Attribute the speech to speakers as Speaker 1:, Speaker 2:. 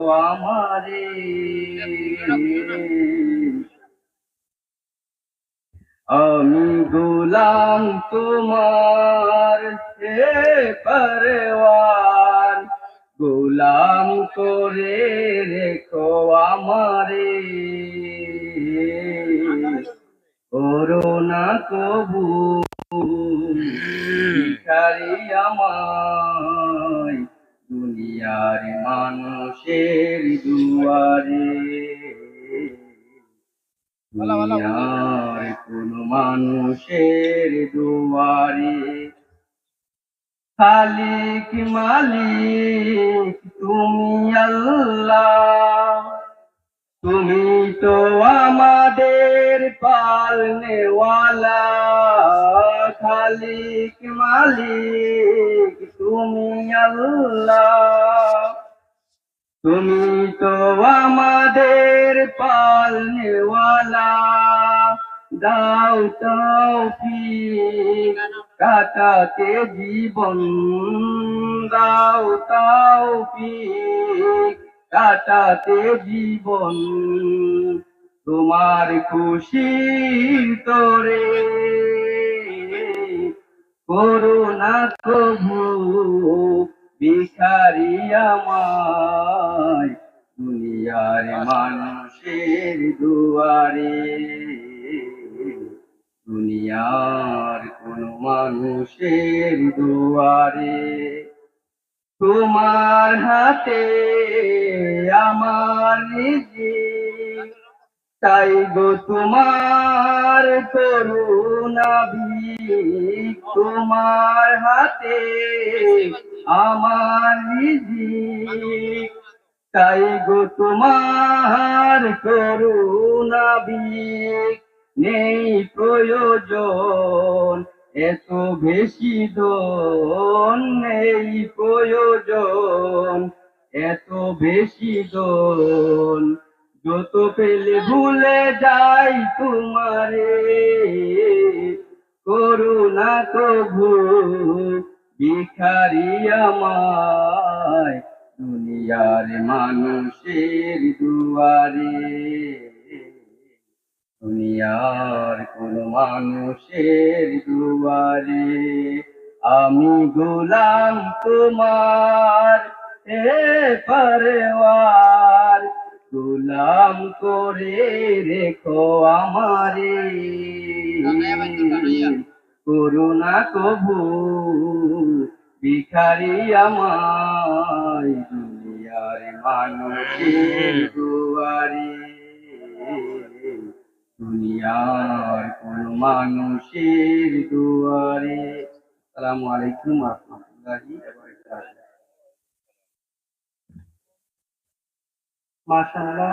Speaker 1: আমারে আমি গোলাম তোমার হে পরওয়ার গোলাম করে রেখো আমারে। করোনা কবু আমায় দুনিয়ার মানুষের দুয়ারে। দুনিয়ার কোন মানুষের দুয়ারে। খালিক মালিক তুমি আল্লাহ। তুমি তো আমাদের পালনেওয়ালা খালিক মালিক তুমি আল্লাহ। তুমি তো আমাদের পালনেওয়ালা দাও তৌফিক, কাটাতে জীবন। দাও তৌফিক, কাটাতে জীবন। তোমার খুশি তোরে, করুণা প্রভু। ভিখারি দুনিয়ার মানুষের দুয়ারে। দুনিয়ার কোন মানুষের দুয়ারে। তোমার হাতে আমার নিজে, তাই গো তোমার করুণা ভিক তোমার হাতে আমার তাই গো তোমার করুণা নেই প্রয়োজন, এত বেশি দন নেই প্রয়োজন, এত বেশি দন যত পেলে ভুলে যাই তোমারে, করুণা কভু ভিখারি আমায়, দুনিয়ার মানুষের দুয়ারে। দুনিয়ার কোন মানুষের দুয়ারে। আমি গোলাম তোমার, এ পরওয়ার গোলাম করে রেখো আমারে। করুণা কবু ভিখারি আমায় দুনিয়ার মানুষের দুনিয়ার কোন মানুষের দুয়ারে। আসসালামু আলাইকুম রহমতুল্লাহি মাশাআল্লাহ